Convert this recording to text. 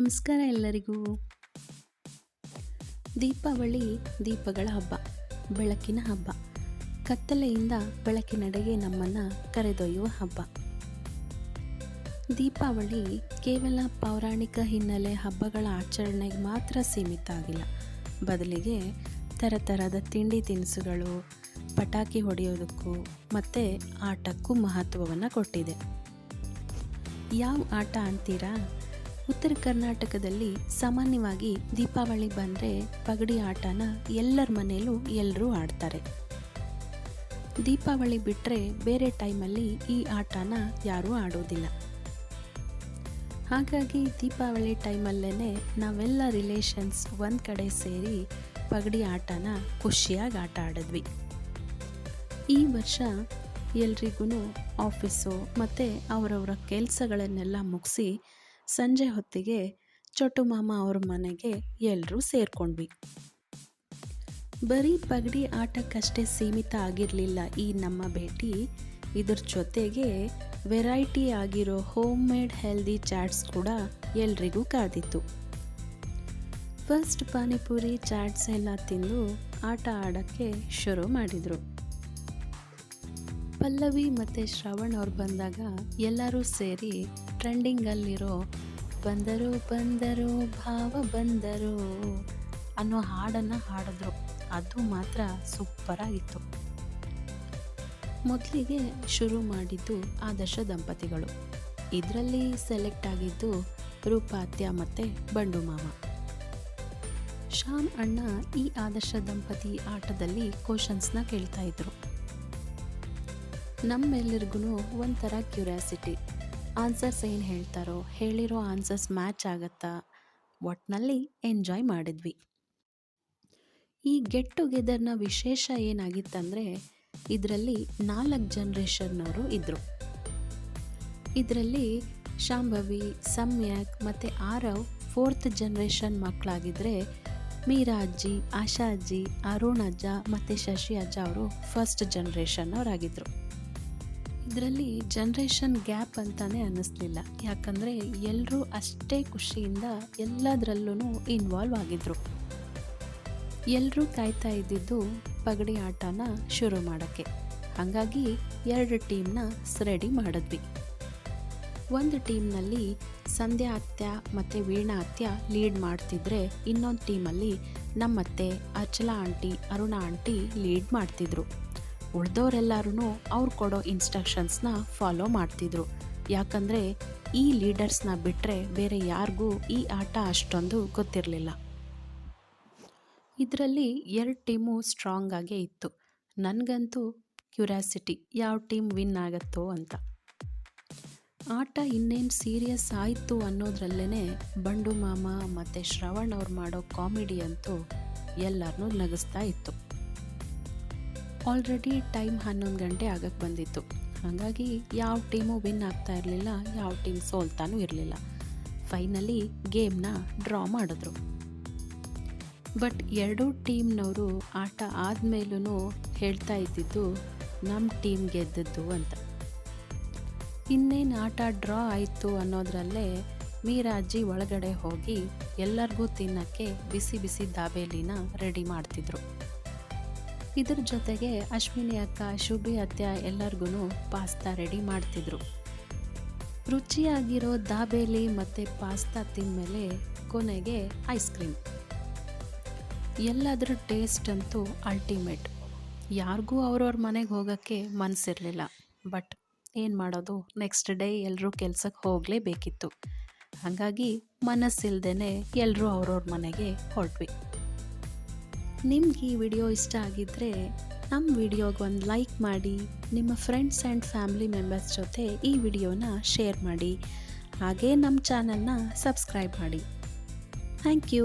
ನಮಸ್ಕಾರ ಎಲ್ಲರಿಗೂ. ದೀಪಾವಳಿ ದೀಪಗಳ ಹಬ್ಬ, ಬೆಳಕಿನ ಹಬ್ಬ. ಕತ್ತಲೆಯಿಂದ ಬೆಳಕಿನಡೆಗೆ ನಮ್ಮನ್ನು ಕರೆದೊಯ್ಯುವ ಹಬ್ಬ. ದೀಪಾವಳಿ ಕೇವಲ ಪೌರಾಣಿಕ ಹಿನ್ನೆಲೆ ಹಬ್ಬಗಳ ಆಚರಣೆಗೆ ಮಾತ್ರ ಸೀಮಿತ ಆಗಿಲ್ಲ. ಬದಲಿಗೆ ಥರಥರದ ತಿಂಡಿ ತಿನಿಸುಗಳು, ಪಟಾಕಿ ಹೊಡೆಯೋದಕ್ಕೂ ಮತ್ತು ಆಟಕ್ಕೂ ಮಹತ್ವವನ್ನು ಕೊಟ್ಟಿದೆ. ಯಾವ ಆಟ ಅಂತೀರಾ? ಉತ್ತರ ಕರ್ನಾಟಕದಲ್ಲಿ ಸಾಮಾನ್ಯವಾಗಿ ದೀಪಾವಳಿ ಬಂದರೆ ಪಗಡಿ ಆಟನ ಎಲ್ಲರ ಮನೆಯಲ್ಲೂ ಎಲ್ಲರೂ ಆಡ್ತಾರೆ. ದೀಪಾವಳಿ ಬಿಟ್ಟರೆ ಬೇರೆ ಟೈಮಲ್ಲಿ ಈ ಆಟನ ಯಾರೂ ಆಡೋದಿಲ್ಲ. ಹಾಗಾಗಿ ದೀಪಾವಳಿ ಟೈಮಲ್ಲೇ ನಾವೆಲ್ಲ ರಿಲೇಷನ್ಸ್ ಒಂದು ಕಡೆ ಸೇರಿ ಪಗಡಿ ಆಟನ ಖುಷಿಯಾಗಿ ಆಟ ಆಡಿದ್ವಿ. ಈ ವರ್ಷ ಎಲ್ರಿಗೂ ಆಫೀಸು ಮತ್ತು ಅವರವರ ಕೆಲಸಗಳನ್ನೆಲ್ಲ ಮುಗಿಸಿ ಸಂಜೆ ಹೊತ್ತಿಗೆ ಚೊಟ್ಟು ಮಾಮ ಅವ್ರ ಮನೆಗೆ ಎಲ್ಲರೂ ಸೇರ್ಕೊಂಡ್ವಿ. ಬರೀ ಪಗಡಿ ಆಟಕ್ಕಷ್ಟೇ ಸೀಮಿತ ಆಗಿರಲಿಲ್ಲ ಈ ನಮ್ಮ ಭೇಟಿ. ಇದ್ರ ಜೊತೆಗೆ ವೆರೈಟಿ ಆಗಿರೋ ಹೋಮ್ ಮೇಡ್ ಹೆಲ್ದಿ ಚಾಟ್ಸ್ ಕೂಡ ಎಲ್ರಿಗೂ ಕಾದಿತ್ತು. ಫಸ್ಟ್ ಪಾನಿಪುರಿ ಚಾಟ್ಸ್ ಎಲ್ಲ ತಿಂದು ಆಟ ಆಡೋಕ್ಕೆ ಶುರು ಮಾಡಿದರು. ಪಲ್ಲವಿ ಮತ್ತು ಶ್ರವಣ್ ಅವ್ರು ಬಂದಾಗ ಎಲ್ಲರೂ ಸೇರಿ ಟ್ರೆಂಡಿಂಗಲ್ಲಿರೋ ಬಂದರು ಬಂದರು, ಭಾವ ಬಂದರು ಅನ್ನೋ ಹಾಡನ್ನು ಹಾಡಿದ್ರು. ಅದು ಮಾತ್ರ ಸೂಪರಾಗಿತ್ತು. ಮೊದಲಿಗೆ ಶುರು ಮಾಡಿದ್ದು ಆದರ್ಶ ದಂಪತಿಗಳು. ಇದರಲ್ಲಿ ಸೆಲೆಕ್ಟ್ ಆಗಿದ್ದು ರೂಪಾತ್ಯ ಮತ್ತು ಬಂಡು ಮಾಮ. ಶ್ಯಾಮ್ ಅಣ್ಣ ಈ ಆದರ್ಶ ದಂಪತಿ ಆಟದಲ್ಲಿ ಕ್ವಶನ್ಸ್ನ ಕೇಳ್ತಾ ಇದ್ರು. ನಮ್ಮೆಲ್ಲರಿಗೂ ಒಂಥರ ಕ್ಯೂರಿಯಾಸಿಟಿ. ಆನ್ಸರ್ಸ್ ಏನು ಹೇಳ್ತಾರೋ, ಹೇಳಿರೋ ಆನ್ಸರ್ಸ್ ಮ್ಯಾಚ್ ಆಗತ್ತಾ? ಒಟ್ನಲ್ಲಿ ಎಂಜಾಯ್ ಮಾಡಿದ್ವಿ. ಈ ಗೆಟ್ ಟುಗೆದರ್ನ ವಿಶೇಷ ಏನಾಗಿತ್ತಂದರೆ, ಇದರಲ್ಲಿ ನಾಲ್ಕು ಜನ್ರೇಷನ್ನವರು ಇದ್ದರು ಇದರಲ್ಲಿ ಶಾಂಭವಿ, ಸಮ್ಯಕ್ ಮತ್ತು ಆರವ್ ಫೋರ್ತ್ ಜನ್ರೇಷನ್ ಮಕ್ಕಳಾಗಿದ್ದರೆ ಮೀರಾ ಅಜ್ಜಿ ಆಶಾ ಅಜ್ಜಿ ಅರುಣ್ ಅಜ್ಜ ಮತ್ತು ಶಶಿ ಅಜ್ಜ ಅವರು ಫಸ್ಟ್ ಜನ್ರೇಷನ್ನವರಾಗಿದ್ದರು ಇದರಲ್ಲಿ ಜನ್ರೇಷನ್ ಗ್ಯಾಪ್ ಅಂತಾನೆ ಅನ್ನಿಸ್ಲಿಲ್ಲ. ಯಾಕಂದರೆ ಎಲ್ಲರೂ ಅಷ್ಟೇ ಖುಷಿಯಿಂದ ಎಲ್ಲದರಲ್ಲೂ ಇನ್ವಾಲ್ವ್ ಆಗಿದ್ರು. ಎಲ್ಲರೂ ಕಾಯ್ತಾ ಇದ್ದಿದ್ದು ಪಗಡಿ ಆಟನ ಶುರು ಮಾಡೋಕ್ಕೆ. ಹಾಗಾಗಿ ಎರಡು ಟೀಮ್ನ ರೆಡಿ ಮಾಡಿದ್ವಿ. ಒಂದು ಟೀಮ್ನಲ್ಲಿ ಸಂಧ್ಯಾ ಅತ್ಯ ಮತ್ತು ವೀಣಾ ಅತ್ಯ ಲೀಡ್ ಮಾಡ್ತಿದ್ರೆ ಇನ್ನೊಂದು ಟೀಮಲ್ಲಿ ನಮ್ಮತ್ತೆ Achala aunty Aruna aunty lead ಮಾಡ್ತಿದ್ರು. ಉಳ್ದೋರೆಲ್ಲರೂ ಅವ್ರು ಕೊಡೋ ಇನ್ಸ್ಟ್ರಕ್ಷನ್ಸ್ನ ಫಾಲೋ ಮಾಡ್ತಿದ್ರು. ಯಾಕಂದರೆ ಈ ಲೀಡರ್ಸ್ನ ಬಿಟ್ಟರೆ ಬೇರೆ ಯಾರಿಗೂ ಈ ಆಟ ಅಷ್ಟೊಂದು ಗೊತ್ತಿರಲಿಲ್ಲ. ಇದರಲ್ಲಿ ಎರಡು ಟೀಮು ಸ್ಟ್ರಾಂಗ್ ಆಗೇ ಇತ್ತು. ನನಗಂತೂ ಕ್ಯೂರಿಯಾಸಿಟಿ ಯಾವ ಟೀಮ್ ವಿನ್ ಆಗತ್ತೋ ಅಂತ. ಆಟ ಇನ್ನೇನು ಸೀರಿಯಸ್ ಆಯಿತು ಅನ್ನೋದ್ರಲ್ಲೇ ಬಂಡು ಮಾಮ ಮತ್ತು ಶ್ರವಣ್ ಅವ್ರು ಮಾಡೋ ಕಾಮಿಡಿ ಅಂತೂ ಎಲ್ಲರನ್ನೂ ನಗಿಸ್ತಾ ಇತ್ತು. ಆಲ್ರೆಡಿ ಟೈಮ್ ಹನ್ನೊಂದು ಗಂಟೆ ಆಗಕ್ಕೆ ಬಂದಿತ್ತು. ಹಾಗಾಗಿ ಯಾವ ಟೀಮು ವಿನ್ ಆಗ್ತಾ ಇರಲಿಲ್ಲ, ಯಾವ ಟೀಮ್ ಸೋಲ್ತಾನೂ ಇರಲಿಲ್ಲ. ಫೈನಲಿ ಗೇಮ್ನ ಡ್ರಾ ಮಾಡಿದ್ರು. ಬಟ್ ಎರಡೂ ಟೀಮ್ನವರು ಆಟ ಆದಮೇಲೂ ಹೇಳ್ತಾ ಇದ್ದಿದ್ದು ನಮ್ಮ ಟೀಮ್ ಗೆದ್ದದ್ದು ಅಂತ. ಇನ್ನೇನು ಆಟ ಡ್ರಾ ಆಯಿತು ಅನ್ನೋದ್ರಲ್ಲೇ ಮೀರಾಜಿ ಒಳಗಡೆ ಹೋಗಿ ಎಲ್ಲರಿಗೂ ತಿನ್ನೋಕ್ಕೆ ಬಿಸಿ ಬಿಸಿ ದಾಬೇಲಿನ ರೆಡಿ ಮಾಡ್ತಿದ್ರು. ಇದ್ರ ಜೊತೆಗೆ ಅಶ್ವಿನಿ ಅಕ್ಕ ಶುಭಿ ಅತ್ಯ ಎಲ್ಲರಿಗೂ ಪಾಸ್ತಾ ರೆಡಿ ಮಾಡ್ತಿದ್ರು. ರುಚಿಯಾಗಿರೋ ದಾಬೇಲಿ ಮತ್ತು ಪಾಸ್ತಾ ತಿಂದಮೇಲೆ ಕೊನೆಗೆ ಐಸ್ ಕ್ರೀಮ್. ಎಲ್ಲದರ ಟೇಸ್ಟ್ ಅಂತೂ ಅಲ್ಟಿಮೇಟ್. ಯಾರಿಗೂ ಅವ್ರವ್ರ ಮನೆಗೆ ಹೋಗೋಕ್ಕೆ ಮನಸ್ಸಿರಲಿಲ್ಲ ಬಟ್ ಏನು ಮಾಡೋದು, ನೆಕ್ಸ್ಟ್ ಡೇ ಎಲ್ಲರೂ ಕೆಲ್ಸಕ್ಕೆ ಹೋಗಲೇಬೇಕಿತ್ತು. ಹಾಗಾಗಿ ಮನಸ್ಸಿಲ್ದೇ ಎಲ್ಲರೂ ಅವ್ರವ್ರ ಮನೆಗೆ ಹೊರಟ್ವಿ. ನಿಮ್ಗೆ ಈ ವಿಡಿಯೋ ಇಷ್ಟ ಆಗಿದ್ದರೆ ನಮ್ಮ ವಿಡಿಯೋಗೆ ಒಂದು ಲೈಕ್ ಮಾಡಿ, ನಿಮ್ಮ ಫ್ರೆಂಡ್ಸ್ ಆ್ಯಂಡ್ ಫ್ಯಾಮಿಲಿ ಮೆಂಬರ್ಸ್ ಜೊತೆ ಈ ವಿಡಿಯೋನ ಶೇರ್ ಮಾಡಿ. ಹಾಗೇ ನಮ್ಮ ಚಾನಲ್ನ ಸಬ್ಸ್ಕ್ರೈಬ್ ಮಾಡಿ. Thank you